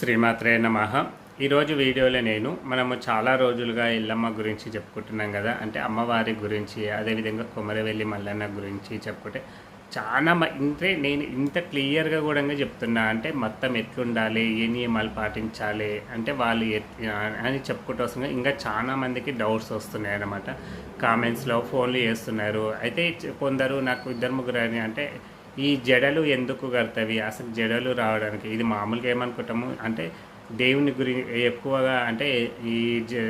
శ్రీమాత్రే నమ. ఈరోజు వీడియోలో నేను మనము చాలా రోజులుగా ఎల్లమ్మ గురించి చెప్పుకుంటున్నాం కదా. అంటే అమ్మవారి గురించి అదేవిధంగా కొమరవెల్లి మల్లన్న గురించి చెప్పుకుంటే చాలా మ- ఇంతే నేను ఇంత క్లియర్గా కూడా చెప్తున్నా. అంటే మొత్తం ఎట్లుండాలి ఏ నియమాలు పాటించాలి అంటే వాళ్ళు అని చెప్పుకుంటూ వస్తున్నారు ఇంకా చాలా మందికి డౌట్స్ వస్తున్నాయి అన్నమాట. కామెంట్స్లో ఫోన్లు చేస్తున్నారు. అయితే కొందరు నాకు ఇద్దరు ముగ్గురు అని అంటే ఈ జడలు ఎందుకు కడతవి అసలు జడలు రావడానికి ఇది మామూలుగా ఏమనుకుంటాము అంటే దేవుని గురి ఎక్కువగా అంటే ఈ జ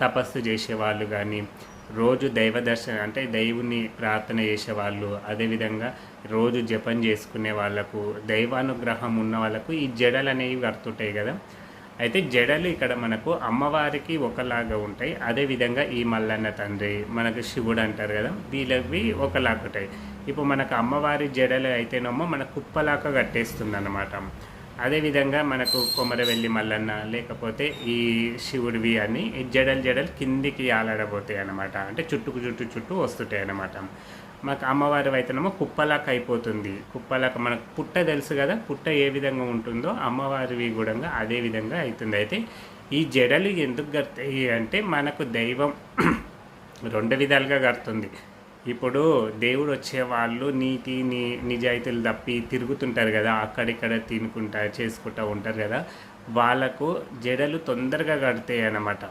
తపస్సు చేసేవాళ్ళు కానీ రోజు దైవ దర్శనం అంటే దేవుని ప్రార్థన చేసేవాళ్ళు అదేవిధంగా రోజు జపం చేసుకునే వాళ్ళకు దైవానుగ్రహం ఉన్న వాళ్ళకు ఈ జడలు అనేవి కడుతుంటాయి కదా. అయితే జడలు ఇక్కడ మనకు అమ్మవారికి ఒకలాగా ఉంటాయి. అదేవిధంగా ఈ మల్లన్న తండ్రి మనకు శివుడు అంటారు కదా వీళ్ళవి ఒకలాగా ఉంటాయి ఇప్పుడు మనకు అమ్మవారి జడలు అయితేనేమో మన కుప్పలాగా కట్టేస్తుంది అనమాట అదేవిధంగా మనకు కొమరవెల్లి మల్లన్న లేకపోతే ఈ శివుడివి అని ఈ జడలు జడలు కిందికి ఆలాడబోతాయి అనమాట అంటే చుట్టుకు చుట్టూ చుట్టూ వస్తుంటాయి అనమాట మాకు అమ్మవారి వైతనము కుప్పలాక అయిపోతుంది. కుప్పలాక మనకు పుట్ట తెలుసు కదా పుట్ట ఏ విధంగా ఉంటుందో అమ్మవారివి కూడా అదే విధంగా అవుతుంది. అయితే ఈ జడలు ఎందుకు కడతాయి అంటే మనకు దైవం రెండు విధాలుగా కడుతుంది. ఇప్పుడు దేవుడు వచ్చే వాళ్ళు నీతి నీ నిజాయితీలు తప్పి తిరుగుతుంటారు కదా అక్కడిక్కడ తినుకుంటా చేసుకుంటా ఉంటారు కదా వాళ్ళకు జడలు తొందరగా కడతాయి అన్నమాట.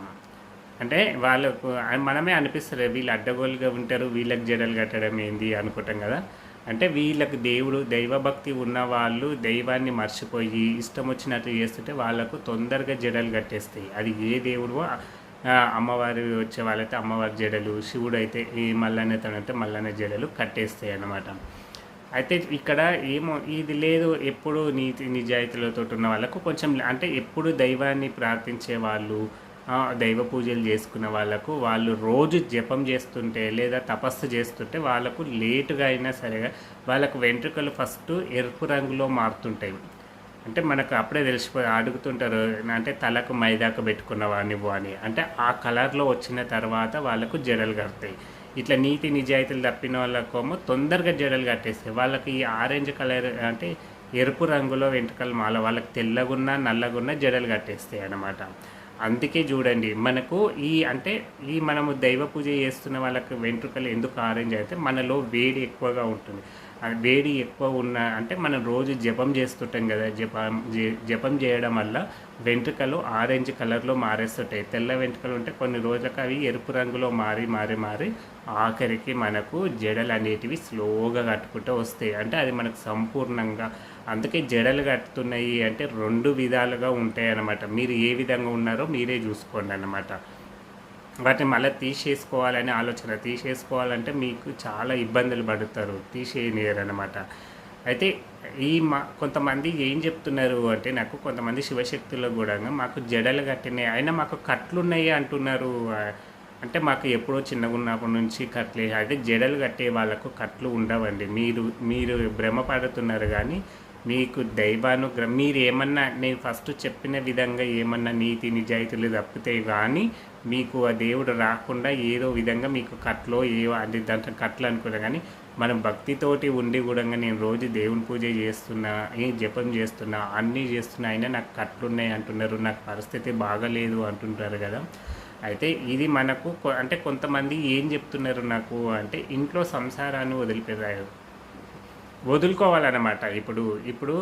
అంటే వాళ్ళకు మనమే అనిపిస్తారు వీళ్ళు అడ్డగోలుగా ఉంటారు వీళ్ళకి జడలు కట్టడం ఏంది అనుకుంటాం కదా. అంటే వీళ్ళకి దేవుడు దైవభక్తి ఉన్న వాళ్ళు దైవాన్ని మర్చిపోయి ఇష్టం వచ్చినట్టు చేస్తుంటే వాళ్ళకు తొందరగా జడలు కట్టేస్తాయి. అది ఏ దేవుడో అమ్మవారు అమ్మవారి వచ్చే వాళ్ళైతే అమ్మవారి జడలు శివుడు అయితే ఈ మల్లన్న తనంటే మల్లన్న జడలు కట్టేస్తాయి అన్నమాట. అయితే ఇక్కడ ఏమో ఇది లేదు ఎప్పుడు నీతి నిజాయితీలతో ఉన్న వాళ్ళకు కొంచెం అంటే ఎప్పుడు దైవాన్ని ప్రార్థించే వాళ్ళు దైవ పూజలు చేసుకున్న వాళ్ళకు వాళ్ళు రోజు జపం చేస్తుంటే లేదా తపస్సు చేస్తుంటే వాళ్ళకు లేటుగా అయినా సరే వాళ్ళకు వెంట్రుకలు ఫస్ట్ ఎరుపు రంగులో మారుతుంటాయి. అంటే మనకు అప్పుడే తెలిసిపోయి అడుగుతుంటారు అంటే తలకు మైదాకు పెట్టుకున్నవా నువ్వు అని. అంటే ఆ కలర్లో వచ్చిన తర్వాత వాళ్ళకు జడలు కడతాయి. ఇట్లా నీతి నిజాయితీలు తప్పిన వాళ్ళకేమో తొందరగా జడలు కట్టేస్తాయి. వాళ్ళకి ఈ ఆరెంజ్ కలర్ అంటే ఎరుపు రంగులో వెంట్రుకలు మాల వాళ్ళకి తెల్లగున్నా నల్లగున్నా జడలు కట్టేస్తాయి అన్నమాట. అందుకే చూడండి మనకు ఈ అంటే ఈ మనము దైవ పూజ చేస్తున్న వాళ్ళకి వెంట్రుకలు ఎందుకు ఆరెంజ్ అయితే మనలో వేడి ఎక్కువగా ఉంటుంది. వేడి ఎక్కువ ఉన్న అంటే మనం రోజు జపం చేస్తుంటాం కదా జపం జపం చేయడం వల్ల వెంట్రుకలు ఆరెంజ్ కలర్లో మారేస్తుంటాయి. తెల్ల వెంట్రుకలు ఉంటే కొన్ని రోజులకు అవి ఎరుపు రంగులో మారి మారి మారి ఆఖరికి మనకు జడలు అనేటివి స్లోగా కట్టుకుంటూ వస్తాయి. అంటే అది మనకు సంపూర్ణంగా అందుకే జడలు కట్టుతున్నాయి అంటే రెండు విధాలుగా ఉంటాయి అన్నమాట మీరు ఏ విధంగా ఉన్నారో మీరే చూసుకోండి అన్నమాట. వాటిని మళ్ళీ తీసేసుకోవాలనే ఆలోచన. తీసేసుకోవాలంటే మీకు చాలా ఇబ్బందులు పడుతారు. తీసేయనియరు అనమాట అయితే ఈ మా కొంతమంది ఏం చెప్తున్నారు అంటే నాకు కొంతమంది శివశక్తులు కూడా మాకు జడలు కట్టినాయి అయినా మాకు కట్లు ఉన్నాయి అంటున్నారు. అంటే మాకు ఎప్పుడో చిన్నగా ఉన్నప్పటి నుంచి కట్లే అయితే జడలు కట్టే వాళ్ళకు కట్లు ఉండవండి. మీరు మీరు భ్రమపడుతున్నారు కానీ మీకు దైవానుగ్రహం మీరు ఏమన్నా నేను ఫస్ట్ చెప్పిన విధంగా ఏమన్నా నీతి నిజాయితీలు తప్పితే కానీ మీకు ఆ దేవుడు రాకుండా ఏదో విధంగా మీకు కట్లో ఏవో అది దాంట్లో కట్లు అనుకున్నా కానీ మనం భక్తితోటి ఉండి కూడా నేను రోజు దేవుని పూజ చేస్తున్నా ఏ జపం చేస్తున్నా అన్నీ చేస్తున్నా అయినా నాకు కట్లున్నాయి అంటున్నారు నాకు పరిస్థితి బాగలేదు అంటుంటారు కదా. అయితే ఇది మనకు అంటే కొంతమంది ఏం చెప్తున్నారు నాకు అంటే ఇంట్లో సంసారాన్ని వదిలిపెట్టారు వదులుకోవాలన్నమాట. ఇప్పుడు ఇప్పుడు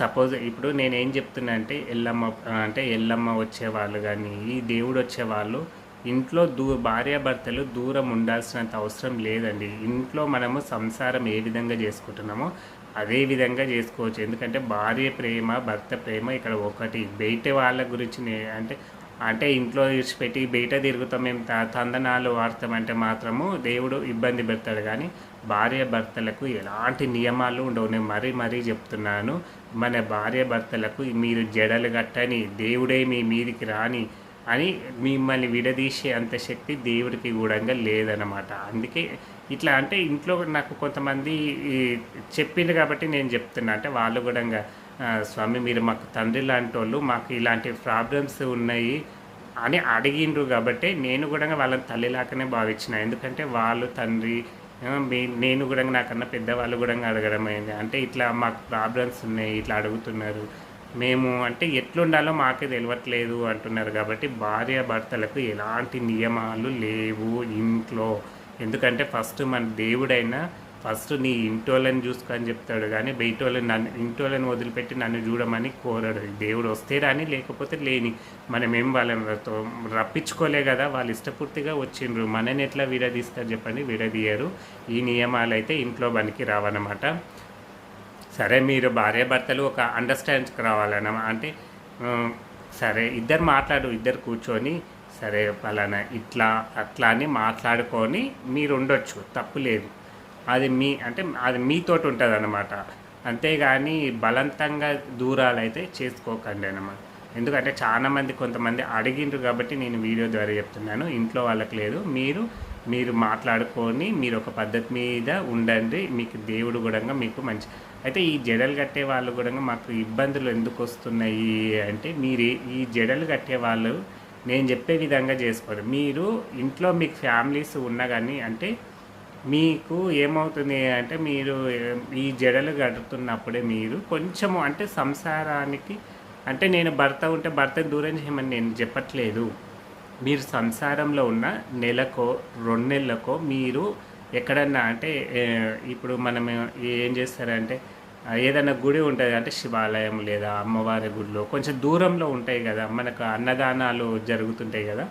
సపోజ్ ఇప్పుడు నేను ఏం చెప్తున్నా అంటే ఎల్లమ్మ అంటే ఎల్లమ్మ వచ్చేవాళ్ళు కానీ ఈ దేవుడు వచ్చేవాళ్ళు ఇంట్లో దూ భార్యాభర్తలు దూరం ఉండాల్సినంత అవసరం లేదండి. ఇంట్లో మనము సంసారం ఏ విధంగా చేసుకుంటున్నామో అదే విధంగా చేసుకోవచ్చు. ఎందుకంటే భార్య ప్రేమ భర్త ప్రేమ ఇక్కడ ఒకటి. బయట వాళ్ళ గురించి అంటే అంటే ఇంట్లో విడిచిపెట్టి బయట తిరుగుతాం మేము త- తందనాలు వాడతామంటే మాత్రము దేవుడు ఇబ్బంది పెడతాడు. కానీ భార్య భర్తలకు ఎలాంటి నియమాలు ఉండవు. నేను మరీ మరీ చెప్తున్నాను. మన భార్య భర్తలకు మీరు జడలు కట్టని దేవుడే మీ మీదికి రాని అని మిమ్మల్ని విడదీసే అంత శక్తి దేవుడికి గూఢంగా లేదనమాట అందుకే ఇట్లా అంటే ఇంట్లో నాకు కొంతమంది చెప్పింది కాబట్టి నేను చెప్తున్నా. అంటే వాళ్ళు కూడా స్వామి మీరు మాకు తండ్రి లాంటి వాళ్ళు మాకు ఇలాంటి ప్రాబ్లమ్స్ ఉన్నాయి అని అడిగిండ్రు కాబట్టి నేను కూడా వాళ్ళని తల్లిలాగానే భావించిన. ఎందుకంటే వాళ్ళు తండ్రి మీ నేను కూడా నాకన్నా పెద్దవాళ్ళు కూడా అడగడం అయింది అంటే ఇట్లా మాకు ప్రాబ్లమ్స్ ఉన్నాయి ఇట్లా అడుగుతున్నారు. మేము అంటే ఎట్లుండాలో మాకే తెలియట్లేదు అంటున్నారు కాబట్టి భార్య భర్తలకు ఎలాంటి నియమాలు లేవు ఇంట్లో. ఎందుకంటే ఫస్ట్ మన దేవుడైనా ఫస్ట్ నీ ఇంటోళ్ళని చూసుకొని చెప్తాడు కానీ బయట వాళ్ళని నన్ను ఇంటోళ్ళని వదిలిపెట్టి నన్ను చూడమని కోరాడు. దేవుడు వస్తే రాని లేకపోతే లేని. మనమేం వాళ్ళని రప్పించుకోలే కదా. వాళ్ళు ఇష్టపూర్తిగా వచ్చిండ్రు. మనని ఎట్లా విడదీస్తారు చెప్పండి? విడదీయరు. ఈ నియమాలు అయితే ఇంట్లో పనికి రావన్నమాట. సరే మీరు భార్యాభర్తలు ఒక అండర్స్టాండ్కి రావాలన్న అంటే సరే ఇద్దరు మాట్లాడు ఇద్దరు కూర్చొని సరే పలానా ఇట్లా అట్లా అని మాట్లాడుకొని మీరు ఉండొచ్చు. తప్పు లేదు. అది మీ అంటే అది మీతోటి ఉంటుంది అనమాట అంతేగాని బలవంతంగా దూరాలు అయితే చేసుకోకండి అనమాట ఎందుకంటే చాలామంది కొంతమంది అడిగిండ్రు కాబట్టి నేను వీడియో ద్వారా చెప్తున్నాను. ఇంట్లో వాళ్ళకి లేదు. మీరు మీరు మాట్లాడుకొని మీరు ఒక పద్ధతి మీద ఉండండి. మీకు దేవుడు కూడా మీకు మంచి అయితే ఈ జడలు కట్టే వాళ్ళు కూడా మాకు ఇబ్బందులు ఎందుకు వస్తున్నాయి అంటే మీరు ఈ జడలు కట్టే వాళ్ళు నేను చెప్పే విధంగా చేసుకోరు. మీరు ఇంట్లో మీకు ఫ్యామిలీస్ ఉన్నా కానీ అంటే మీకు ఏమవుతుంది అంటే మీరు ఈ జడలు గడుతున్నప్పుడే మీరు కొంచెము అంటే సంసారానికి అంటే నేను భర్త ఉంటే భర్తకు దూరం చేయమని నేను చెప్పట్లేదు. మీరు సంసారంలో ఉన్న నెలకో రెండు నెలలకో మీరు ఎక్కడన్నా అంటే ఇప్పుడు మనం ఏం చేస్తారంటే ఏదైనా గుడి ఉంటుంది అంటే శివాలయం లేదా అమ్మవారి గుడిలో కొంచెం దూరంలో ఉంటాయి కదా మనకు అన్నదానాలు జరుగుతుంటాయి కదా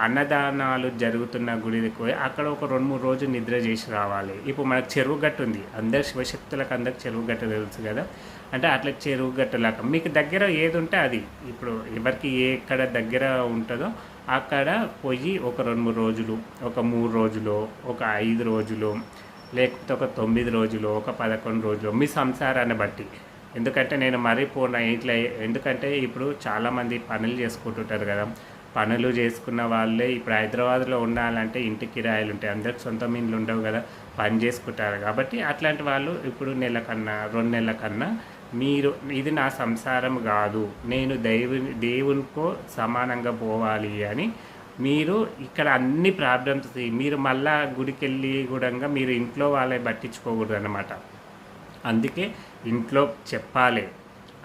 అన్నదానాలు జరుగుతున్న గుడికి పోయి అక్కడ ఒక రెండు మూడు రోజులు నిద్ర చేసి రావాలి. ఇప్పుడు మనకు చెరువు గట్టు ఉంది. అందరు శివశక్తులకు అందరికి చెరువు గట్టు తెలుసు కదా. అంటే అట్లా చెరువు గట్టులాగా మీకు దగ్గర ఏది ఉంటే అది. ఇప్పుడు ఎవరికి ఎక్కడ దగ్గర ఉంటుందో అక్కడ పోయి ఒక రెండు మూడు రోజులు ఒక మూడు రోజులు ఒక ఐదు రోజులు లేకపోతే ఒక తొమ్మిది రోజులు ఒక పదకొండు రోజులు మీ సంసారాన్ని బట్టి. ఎందుకంటే నేను మరీ పూర్ణ ఇట్లా ఎందుకంటే ఇప్పుడు చాలామంది పనులు చేసుకుంటుంటారు కదా. పనులు చేసుకున్న వాళ్ళే ఇప్పుడు హైదరాబాద్లో ఉండాలంటే ఇంటి కిరాయిలు ఉంటాయి. అందరికి సొంతం ఇండ్లు ఉండవు కదా పని చేసుకుంటారు. కాబట్టి అట్లాంటి వాళ్ళు ఇప్పుడు నెల కన్నా రెండు నెలల కన్నా మీరు ఇది నా సంసారం కాదు నేను దైవు దేవునికో సమానంగా పోవాలి అని మీరు ఇక్కడ అన్ని ప్రాబ్లమ్స్ మీరు మళ్ళా గుడికి వెళ్ళి కూడా మీరు ఇంట్లో వాళ్ళే పట్టించుకోకూడదు అనమాట అందుకే ఇంట్లో చెప్పాలి.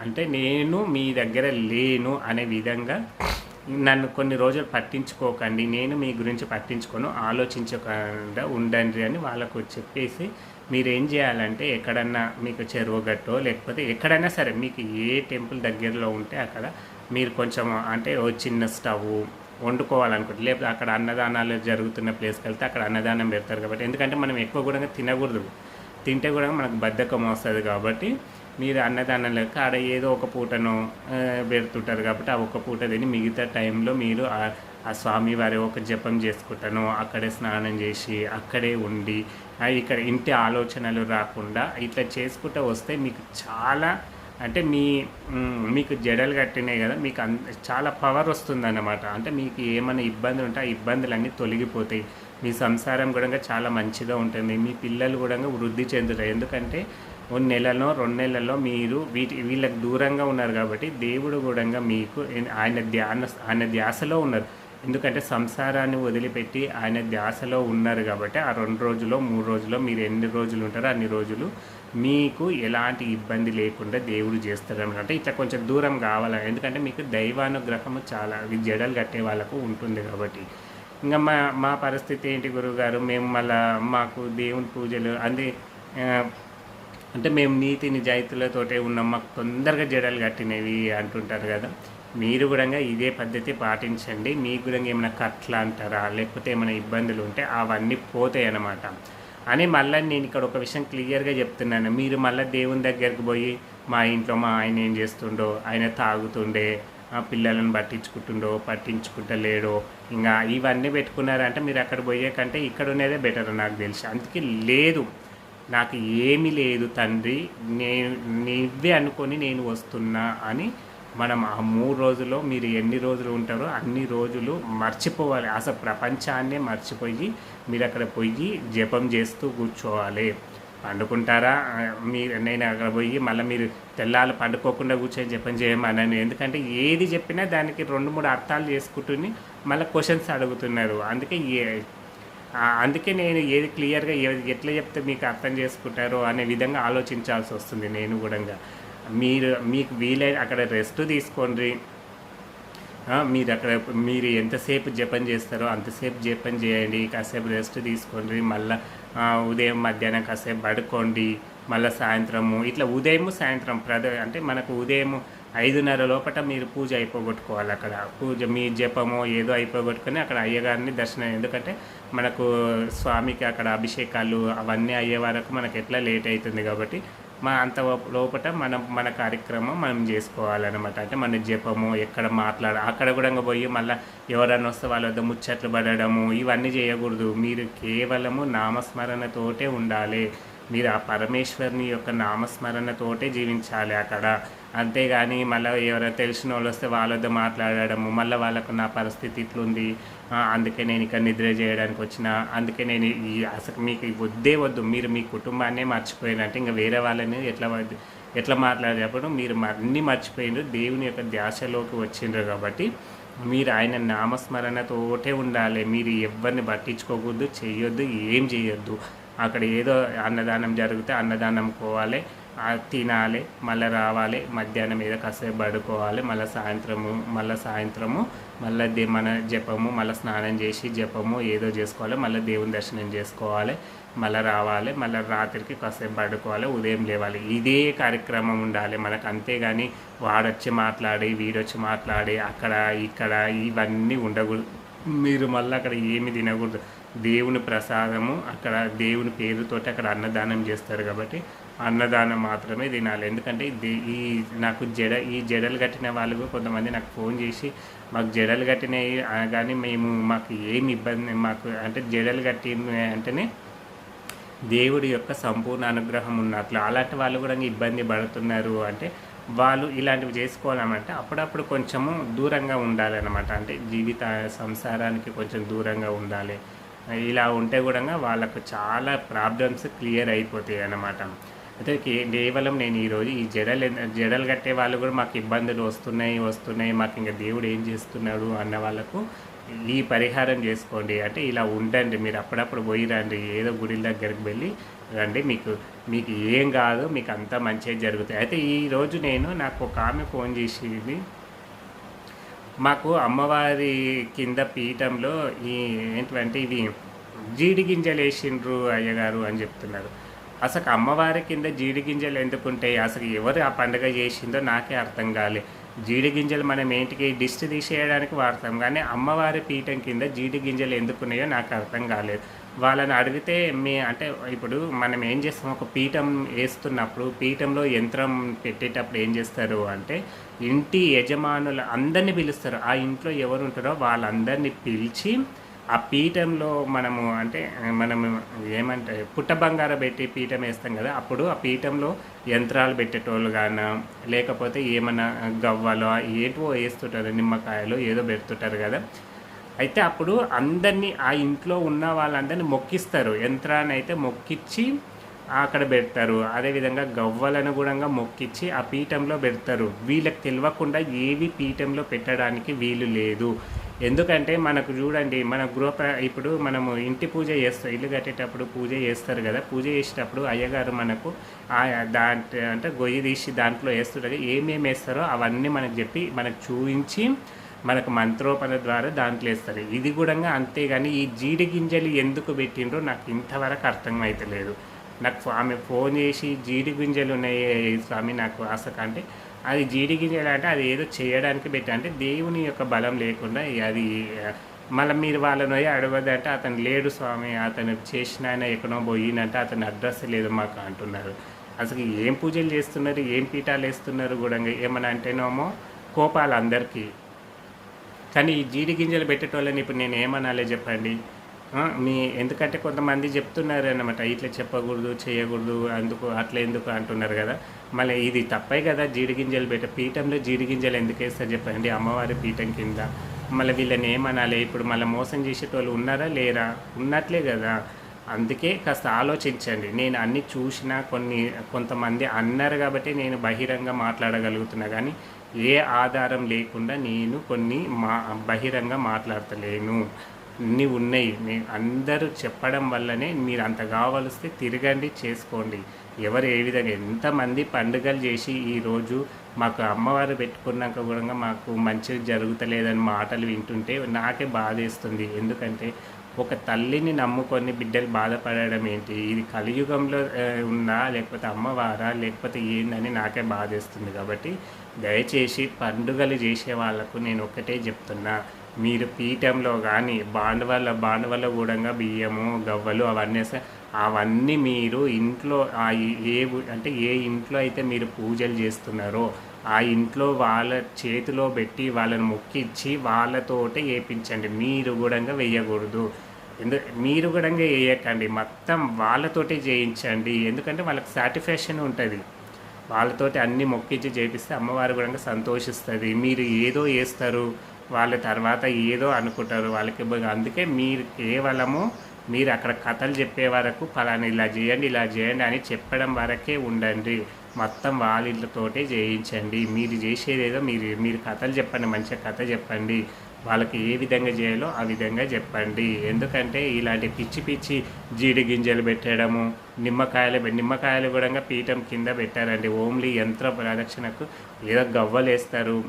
అంటే నేను మీ దగ్గర లేను అనే విధంగా నన్ను కొన్ని రోజులు పట్టించుకోకండి నేను మీ గురించి పట్టించుకోను ఆలోచించకుండా ఉండండి అని వాళ్ళకు చెప్పేసి మీరు ఏం చేయాలంటే ఎక్కడన్నా మీకు చెరువు గట్టో లేకపోతే ఎక్కడైనా సరే మీకు ఏ టెంపుల్ దగ్గరలో ఉంటే అక్కడ మీరు కొంచెం అంటే ఓ చిన్న స్టవ్ వండుకోవాలనుకుంటే లేకపోతే అక్కడ అన్నదానాలు జరుగుతున్న ప్లేస్కి వెళ్తే అక్కడ అన్నదానం పెడతారు కాబట్టి ఎందుకంటే మనం ఎక్కువ కూడా తినకూడదు. తింటే కూడా మనకు బద్ధకం వస్తుంది కాబట్టి మీరు అన్నదానం లెక్క ఆడ ఏదో ఒక పూటను పెడుతుంటారు కాబట్టి ఆ ఒక పూట తిని మిగతా టైంలో మీరు ఆ- స్వామి వారి ఒక జపం చేసుకుంటాను అక్కడే స్నానం చేసి అక్కడే ఉండి ఇక్కడ ఇంటి ఆలోచనలు రాకుండా ఇట్లా చేసుకుంటూ వస్తే మీకు చాలా అంటే మీ మీకు జడలు కట్టినాయి కదా మీకు అన్ చాలా పవర్ వస్తుందన్నమాట. అంటే మీకు ఏమైనా ఇబ్బందులు ఉంటే ఆ ఇబ్బందులన్నీ తొలగిపోతాయి. మీ సంసారం కూడా చాలా మంచిగా ఉంటుంది. మీ పిల్లలు కూడా వృద్ధి చెందుతాయి. ఎందుకంటే ఓ నెలలో రెండు నెలల్లో మీరు వీటి వీళ్ళకి దూరంగా ఉన్నారు కాబట్టి దేవుడు కూడా మీకు ఆయన ధ్యాన ఆయన ధ్యాసలో ఉన్నారు. ఎందుకంటే సంసారాన్ని వదిలిపెట్టి ఆయన ధ్యాసలో ఉన్నారు కాబట్టి ఆ రెండు రోజులో మూడు రోజుల్లో మీరు ఎన్ని రోజులు ఉంటారో అన్ని రోజులు మీకు ఎలాంటి ఇబ్బంది లేకుండా దేవుడు చేస్తాడు అనమాట ఇట్లా కొంచెం దూరం కావాలి? ఎందుకంటే మీకు దైవానుగ్రహము చాలా జడలు కట్టే వాళ్ళకు ఉంటుంది కాబట్టి. ఇంకా మా మా పరిస్థితి ఏంటి గురువుగారు? మేము మళ్ళా మాకు దేవుని పూజలు అంది అంటే మేము నీతి నిజాయితీలతోటే ఉన్నాం మాకు తొందరగా జడలు కట్టినవి అంటుంటారు కదా. మీరు కూడా ఇదే పద్ధతి పాటించండి. మీకు కూడా ఏమైనా కట్ల అంటారా లేకపోతే ఏమైనా ఇబ్బందులు ఉంటే అవన్నీ పోతాయి అన్నమాట. అని మళ్ళీ నేను ఇక్కడ ఒక విషయం క్లియర్గా చెప్తున్నాను. మీరు మళ్ళీ దేవుని దగ్గరికి పోయి మా ఇంట్లో మా ఆయన ఏం చేస్తుండో ఆయన తాగుతుండే ఆ పిల్లలను పట్టించుకుంటుండో పట్టించుకుంటలేడో ఇంకా ఇవన్నీ పెట్టుకున్నారంటే మీరు అక్కడ పోయే కంటే ఇక్కడ ఉన్నదే బెటర్ నాకు తెలిసి. అందుకే లేదు. నాకు ఏమీ లేదు తండ్రి నేను నువ్వే అనుకొని నేను వస్తున్నా అని మనం ఆ మూడు రోజుల్లో మీరు ఎన్ని రోజులు ఉంటారో అన్ని రోజులు మర్చిపోవాలి. అసలు ప్రపంచాన్నే మర్చిపోయి మీరు అక్కడ పోయి జపం చేస్తూ కూర్చోవాలి. పండుకుంటారా? మీరు నేను అక్కడ పోయి మళ్ళీ మీరు తెల్లాలు పండుకోకుండా కూర్చొని జపం చేయమనని. ఎందుకంటే ఏది చెప్పినా దానికి రెండు మూడు అర్థాలు చేసుకుంటుని మళ్ళీ క్వశ్చన్స్ అడుగుతున్నారు. అందుకే ఏ- అందుకే నేను ఏది క్లియర్గా ఏది ఎట్లా చెప్తే మీకు అర్థం చేసుకుంటారో అనే విధంగా ఆలోచించాల్సి వస్తుంది నేను కూడా మీరు మీకు వీలైన అక్కడ రెస్ట్ తీసుకోండి. మీరు అక్కడ మీరు ఎంతసేపు జపం చేస్తారో అంతసేపు జపం చేయండి. కాసేపు రెస్ట్ తీసుకోండి. మళ్ళీ ఉదయం మధ్యాహ్నం కాసేపు పడుకోండి. మళ్ళీ సాయంత్రము ఇట్లా ఉదయం సాయంత్రం ప్రద అంటే మనకు ఉదయము ఐదున్నర లోపల మీరు పూజ అయిపోగొట్టుకోవాలి అక్కడ. పూజ మీ జపము ఏదో అయిపోగొట్టుకొని అక్కడ అయ్యగారిని దర్శనం ఎందుకంటే మనకు స్వామికి అక్కడ అభిషేకాలు అవన్నీ అయ్యే వరకు మనకు ఎట్లా లేట్ అవుతుంది కాబట్టి మా అంత లోపల మనం మన కార్యక్రమం మనం చేసుకోవాలన్నమాట. అంటే మన జపము ఎక్కడ మాట్లాడ అక్కడ కూడా ఇంకా పోయి మళ్ళీ ఎవరైనా వస్తే వాళ్ళ వద్ద ముచ్చట్లు పడడము ఇవన్నీ చేయకూడదు. మీరు కేవలము నామస్మరణతోటే ఉండాలి. మీరు ఆ పరమేశ్వరుని యొక్క నామస్మరణతోటే జీవించాలి అక్కడ. అంతేగాని మళ్ళీ ఎవరైనా తెలిసిన వాళ్ళు వస్తే వాళ్ళ వద్ద మాట్లాడడము మళ్ళీ వాళ్ళకు నా పరిస్థితి ఇట్లుంది. అందుకే నేను ఇక్కడ నిద్ర చేయడానికి వచ్చిన అందుకే నేను ఈ అసలు మీకు వద్దే వద్దు. మీరు మీ కుటుంబాన్నే మర్చిపోయినట్టు ఇంకా వేరే వాళ్ళని ఎట్లా ఎట్లా మాట్లాడేటప్పుడు మీరు అన్నీ మర్చిపోయిండ్రు దేవుని యొక్క ధ్యాసలోకి వచ్చిండ్రు కాబట్టి మీరు ఆయన నామస్మరణతోటే ఉండాలి. మీరు ఎవరిని పట్టించుకోకూడదు చేయొద్దు ఏం చేయొద్దు అక్కడ ఏదో అన్నదానం జరిగితే అన్నదానం పోవాలి తినాలి మళ్ళీ రావాలి మధ్యాహ్నం ఏదో కాసేపు పడుకోవాలి మళ్ళీ సాయంత్రము మళ్ళీ సాయంత్రము మళ్ళీ దే మన జపము మళ్ళీ స్నానం చేసి జపము ఏదో చేసుకోవాలి మళ్ళీ దేవుని దర్శనం చేసుకోవాలి మళ్ళీ రావాలి మళ్ళీ రాత్రికి కాసేపు పడుకోవాలి ఉదయం లేవాలి. ఇదే కార్యక్రమం ఉండాలి మనకు. అంతేగాని వాడొచ్చి మాట్లాడి వీడొచ్చి మాట్లాడి అక్కడ ఇక్కడ ఇవన్నీ ఉండకూడదు. మీరు మళ్ళీ అక్కడ ఏమి తినకూడదు. దేవుని ప్రసాదము అక్కడ దేవుని పేరుతోటి అక్కడ అన్నదానం చేస్తారు కాబట్టి అన్నదానం మాత్రమే తినాలి. ఎందుకంటే ఈ నాకు జడ ఈ జడలు కట్టిన వాళ్ళు కొంతమంది నాకు ఫోన్ చేసి మాకు జడలు కట్టినవి కానీ మేము మాకు ఏమి ఇబ్బంది మాకు అంటే జడలు కట్టిన అంటేనే దేవుడి యొక్క సంపూర్ణ అనుగ్రహం ఉన్నట్లు అలాంటి వాళ్ళు కూడా ఇబ్బంది పడుతున్నారు అంటే వాళ్ళు ఇలాంటివి చేసుకోవాలన్నమాట అప్పుడప్పుడు కొంచెము దూరంగా ఉండాలన్నమాట. అంటే జీవిత సంసారానికి కొంచెం దూరంగా ఉండాలి. ఇలా ఉంటే కూడా వాళ్ళకు చాలా ప్రాబ్లమ్స్ క్లియర్ అయిపోతాయి అన్నమాట. అయితే కే- కేవలం నేను ఈరోజు ఈ జడలు జడలు కట్టే వాళ్ళు కూడా మాకు ఇబ్బందులు వస్తున్నాయి వస్తున్నాయి మాకు ఇంకా దేవుడు ఏం చేస్తున్నాడు అన్న వాళ్ళకు ఈ పరిహారం చేసుకోండి. అంటే ఇలా ఉండండి మీరు అప్పుడప్పుడు పోయి రండి ఏదో గుడి దగ్గరికి వెళ్ళి రండి. మీకు మీకు ఏం కాదు మీకు అంతా మంచిగా జరుగుతాయి. అయితే ఈరోజు నేను నాకు ఒక ఆమె ఫోన్ చేసింది. మాకు అమ్మవారి కింద పీఠంలో ఈ ఏంటంటే ఇవి జీడి గింజలు వేసిండ్రు అయ్యగారు అని చెప్తున్నారు. అసలు అమ్మవారి కింద జీడి గింజలు ఎందుకుంటాయి అసలు ఎవరు ఆ పండుగ చేసిందో నాకే అర్థం కాలే. జీడి గింజలు మనం ఏంటికి డిస్ట్ తీసేయడానికి వాడతాం కానీ అమ్మవారి పీఠం కింద జీడి గింజలు ఎందుకున్నాయో నాకు అర్థం కాలేదు. వాళ్ళని అడిగితే మీ అంటే ఇప్పుడు మనం ఏం చేస్తాం? ఒక పీఠం వేస్తున్నప్పుడు పీఠంలో యంత్రం పెట్టేటప్పుడు ఏం చేస్తారు అంటే ఇంటి యజమానుల అందరినీ పిలుస్తారు. ఆ ఇంట్లో ఎవరు ఉంటారో వాళ్ళందరినీ పిలిచి ఆ పీఠంలో మనము అంటే మనము ఏమంటే పుట్ట బంగారం పెట్టి పీఠం వేస్తాం కదా అప్పుడు ఆ పీఠంలో యంత్రాలు పెట్టేటోళ్ళు కానీ లేకపోతే ఏమైనా గవ్వలో ఏటో వేస్తుంటారు నిమ్మకాయలు ఏదో పెడుతుంటారు కదా అయితే అప్పుడు అందరినీ ఆ ఇంట్లో ఉన్న వాళ్ళందరినీ మొక్కిస్తారు. యంత్రాన్ని అయితే మొక్కిచ్చి అక్కడ పెడతారు. అదేవిధంగా గవ్వలను కూడా మొక్కిచ్చి ఆ పీఠంలో పెడతారు. వీళ్ళకి తెలియకుండా ఏవి పీఠంలో పెట్టడానికి వీలు లేదు. ఎందుకంటే మనకు చూడండి మన గృహ ఇప్పుడు మనము ఇంటి పూజ చేస్తాం ఇల్లు కట్టేటప్పుడు పూజ చేస్తారు కదా. పూజ చేసేటప్పుడు అయ్యగారు మనకు ఆ దాంట్లో అంటే గొయ్యి తీసి దాంట్లో వేస్తారు ఏమేమి వేస్తారో అవన్నీ మనకు చెప్పి మనకు చూపించి మనకు మంత్రోపణ ద్వారా దాంట్లో వేస్తారు. ఇది కూడా అంతేగాని ఈ జీడి గింజలు ఎందుకు పెట్టిండ్రో నాకు ఇంతవరకు అర్థం లేదు. నాకు ఆమె ఫోన్ చేసి జీడి గింజలు ఉన్నాయి స్వామి నాకు ఆశక అంటే అది జీడి గింజలు అంటే అది ఏదో చేయడానికి పెట్టి. అంటే దేవుని యొక్క బలం లేకుండా అది మళ్ళీ మీరు వాళ్ళను అడవదంటే అడగదంటే అతను లేడు స్వామి అతను చేసిన ఆయన ఎక్కడో పోయినంటే అతను అడ్రస్ లేదు మాకు అంటున్నారు. అసలు ఏం పూజలు చేస్తున్నారు ఏం పీఠాలు వేస్తున్నారు కూడా ఏమని అంటేనేమో కోపాలు అందరికీ. కానీ ఈ జీడి గింజలు పెట్టేటోళ్ళని ఇప్పుడు నేను ఏమనాలి చెప్పండి? మీ ఎందుకంటే కొంతమంది చెప్తున్నారు అనమాట ఇట్లా చెప్పకూడదు చేయకూడదు అందుకు అట్లా ఎందుకు అంటున్నారు కదా. మళ్ళీ ఇది తప్పే కదా జీడి గింజలు పెట్టే పీఠంలో జీడి గింజలు ఎందుకు వేస్తారు చెప్పండి? అమ్మవారి పీఠం కింద. మళ్ళీ వీళ్ళని ఏమనాలి? ఇప్పుడు మళ్ళీ మోసం చేసేటోళ్ళు ఉన్నారా? లేరా? ఉన్నట్లే కదా. అందుకే కాస్త ఆలోచించండి. నేను అన్ని చూసినా కొన్ని కొంతమంది అన్నారు కాబట్టి నేను బహిరంగ మాట్లాడగలుగుతున్నా కానీ ఏ ఆధారం లేకుండా నేను కొన్ని మా బహిరంగ మాట్లాడతలేను. అన్నీ ఉన్నాయి. మీ అందరూ చెప్పడం వల్లనే మీరు అంత కావలిస్తే తిరగండి చేసుకోండి. ఎవరు ఏ విధంగా ఎంతమంది పండుగలు చేసి ఈరోజు మాకు అమ్మవారు పెట్టుకున్నాక కూడా మాకు మంచిగా జరుగుతలేదని మాటలు వింటుంటే నాకే బాధేస్తుంది. ఎందుకంటే ఒక తల్లిని నమ్ముకొని బిడ్డలు బాధపడడం ఏంటి? ఇది కలియుగంలో ఉన్నా లేకపోతే అమ్మవారా లేకపోతే ఏందని నాకే బాధేస్తుంది కాబట్టి దయచేసి పండుగలు చేసే వాళ్ళకు నేను ఒక్కటే చెప్తున్నా. మీరు పీఠంలో కానీ బాండవల్ల బాండవల్ల కూడా బియ్యము గవ్వలు అవన్నీ వేస్తే అవన్నీ మీరు ఇంట్లో ఏ అంటే ఏ ఇంట్లో అయితే మీరు పూజలు చేస్తున్నారో ఆ ఇంట్లో వాళ్ళ చేతిలో పెట్టి వాళ్ళని మొక్కిచ్చి వాళ్ళతోటే వేయించండి మీరు కూడా వేయకూడదు. ఎందు మీరు కూడా వేయకండి. మొత్తం వాళ్ళతోటే చేయించండి. ఎందుకంటే వాళ్ళకి సాటిస్ఫాక్షన్ ఉంటుంది. వాళ్ళతోటి అన్ని మొక్కించి చేపిస్తే అమ్మవారు కూడా సంతోషిస్తుంది. మీరు ఏదో వేస్తారు వాళ్ళ తర్వాత ఏదో అనుకుంటారు వాళ్ళకి. అందుకే మీరు కేవలము మీరు అక్కడ కథలు చెప్పే వరకు ఫలానా ఇలా చేయండి ఇలా చేయండి అని చెప్పడం వరకే ఉండండి. మొత్తం వాళ్ళతోటే చేయించండి. మీరు చేసేదేదో మీరు మీరు కథలు చెప్పండి మంచిగా కథ చెప్పండి. వాళ్ళకి ఏ విధంగా చేయాలో ఆ విధంగా చెప్పండి. ఎందుకంటే ఇలాంటి పిచ్చి పిచ్చి జీడి గింజలు పెట్టడము నిమ్మకాయలు నిమ్మకాయలు కూడా పీఠం కింద పెట్టారండి. ఓన్లీ యంత్ర ప్రదక్షిణకు ఏదో గవ్వలు వేస్తారు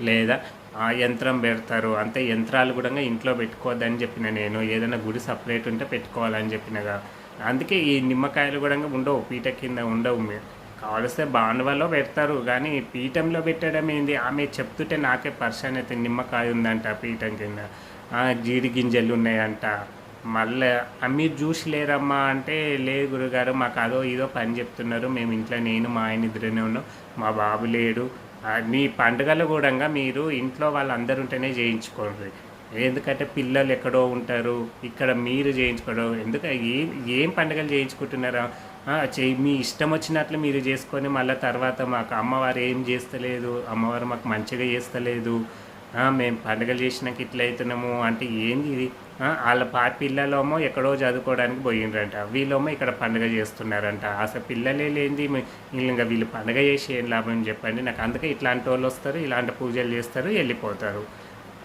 లేదా ఆ యంత్రం పెడతారు. అంతే యంత్రాలు కూడా ఇంట్లో పెట్టుకోవద్దని చెప్పిన నేను. ఏదైనా గుడి సపరేట్ ఉంటే పెట్టుకోవాలని చెప్పినగా. అందుకే ఈ నిమ్మకాయలు కూడా ఉండవు పీట కింద ఉండవు మీరు కావలిస్తే బాండవలో పెడతారు కానీ పీఠంలో పెట్టడం ఏంది? ఆమె చెప్తుంటే నాకే పర్షన్ అయితే నిమ్మకాయ ఉందంట పీఠం కింద. జీడి గింజలు ఉన్నాయంట. మళ్ళీ మీరు చూసి లేరమ్మా అంటే లేదు గురుగారు మాకు అదో ఇదో పని చెప్తున్నారు మేము ఇంట్లో నేను మా ఆయన ఇద్దరునే ఉన్నాం మా బాబు లేడు. మీ పండుగలు కూడా మీరు ఇంట్లో వాళ్ళందరూ ఉంటేనే చేయించుకోండి. ఎందుకంటే పిల్లలు ఎక్కడో ఉంటారు ఇక్కడ మీరు చేయించుకోవడం ఎందుకు ఏం ఏం పండుగలు చేయించుకుంటున్నారా? చేయి మీ ఇష్టం వచ్చినట్లు మీరు చేసుకొని మళ్ళీ తర్వాత మాకు అమ్మవారు ఏం చేస్తలేదు అమ్మవారు మాకు మంచిగా చేస్తలేదు మేము పండుగలు చేసినాక ఇట్లా అవుతున్నాము అంటే ఏంది ఇది? వాళ్ళ పా పిల్లలేమో ఎక్కడో చదువుకోవడానికి పోయిండ్రంట వీళ్ళేమో ఇక్కడ పండుగ చేస్తున్నారంట. అసలు పిల్లలే లేనిది ఇంకా వీళ్ళు పండుగ చేసి ఏం లాభం చెప్పండి నాకు అందుకే ఇట్లాంటి వాళ్ళు వస్తారు ఇలాంటి పూజలు చేస్తారు వెళ్ళిపోతారు.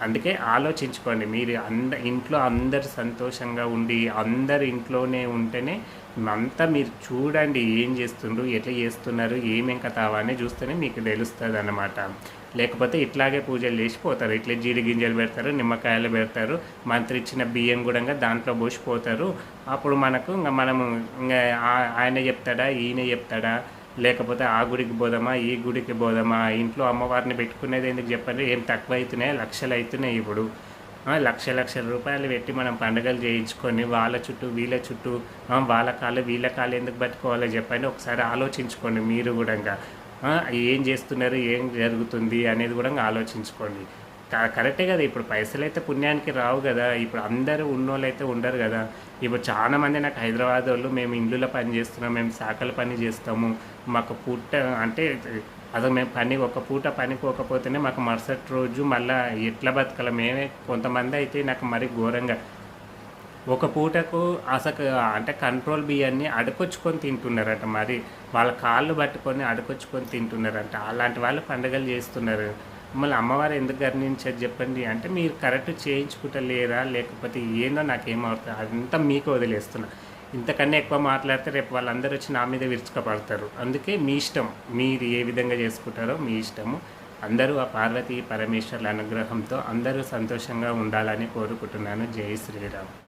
అందుకే ఆలోచించుకోండి. మీరు అంద ఇంట్లో అందరు సంతోషంగా ఉండి అందరు ఇంట్లోనే ఉంటేనే అంతా మీరు చూడండి ఏం చేస్తుండ్రు ఎట్లా చేస్తున్నారు ఏమేం కథావా అని చూస్తేనే మీకు తెలుస్తుంది అన్నమాట లేకపోతే ఇట్లాగే పూజలు చేసిపోతారు ఇట్లా జీడి గింజలు పెడతారు నిమ్మకాయలు పెడతారు మంత్రి ఇచ్చిన బియ్యం కూడా దాంట్లో పోసిపోతారు అప్పుడు మనకు ఇంకా మనము ఇంకా ఆయన చెప్తాడా ఈయన చెప్తాడా లేకపోతే ఆ గుడికి పోదామా ఈ గుడికి పోదామా ఇంట్లో అమ్మవారిని పెట్టుకునేది ఎందుకు చెప్పండి? ఏం తక్కువ అవుతున్నాయి లక్షలు అవుతున్నాయి ఇప్పుడు. లక్ష లక్షల రూపాయలు పెట్టి మనం పండుగలు చేయించుకొని వాళ్ళ చుట్టూ వీళ్ళ చుట్టూ వాళ్ళ కాళ్ళు వీళ్ళ కాళ్ళు ఎందుకు పట్టుకోవాలో చెప్పండి. ఒకసారి ఆలోచించుకోండి మీరు కూడా ఏం చేస్తున్నారు? ఏం జరుగుతుంది? అనేది కూడా ఆలోచించుకోండి. క- కరెక్టే కదా. ఇప్పుడు పైసలు అయితే పుణ్యానికి రావు కదా. ఇప్పుడు అందరూ ఉన్నోళ్ళు అయితే ఉండరు కదా. ఇప్పుడు చాలా మంది నాకు హైదరాబాద్ వాళ్ళు మేము ఇండ్లలో పని చేస్తున్నాం మేము శాఖల పని చేస్తాము. మాకు పూట అంటే అసలు మేము పని ఒక పూట పని పోకపోతేనే మాకు మరుసటి రోజు మళ్ళీ ఎట్లా బతకాలి? మేమే కొంతమంది అయితే నాకు మరి ఘోరంగా ఒక పూటకు అసలు అంటే కంట్రోల్ బియ్యాన్ని అడకొచ్చుకొని తింటున్నారంట మరి. వాళ్ళ కాళ్ళు పట్టుకొని అడకొచ్చుకొని తింటున్నారంట. అలాంటి వాళ్ళు పండుగలు చేస్తున్నారు. మళ్ళీ అమ్మవారు ఎందుకు గర్ణించారు చెప్పండి? అంటే మీరు కరెక్ట్ చేయించుకుంటలేరా? లేకపోతే ఏందో నాకేమవుతుంది అదంతా మీకు వదిలేస్తున్నా. ఇంతకన్నా ఎక్కువ మాట్లాడితే రేపు వాళ్ళందరూ వచ్చి నా మీద విరుచుకపడతారు. అందుకే మీ ఇష్టం మీరు ఏ విధంగా చేసుకుంటారో మీ ఇష్టము. అందరూ ఆ పార్వతీ పరమేశ్వర్ల అనుగ్రహంతో అందరూ సంతోషంగా ఉండాలని కోరుకుంటున్నాను. జై శ్రీరామ్.